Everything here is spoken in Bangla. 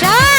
সাই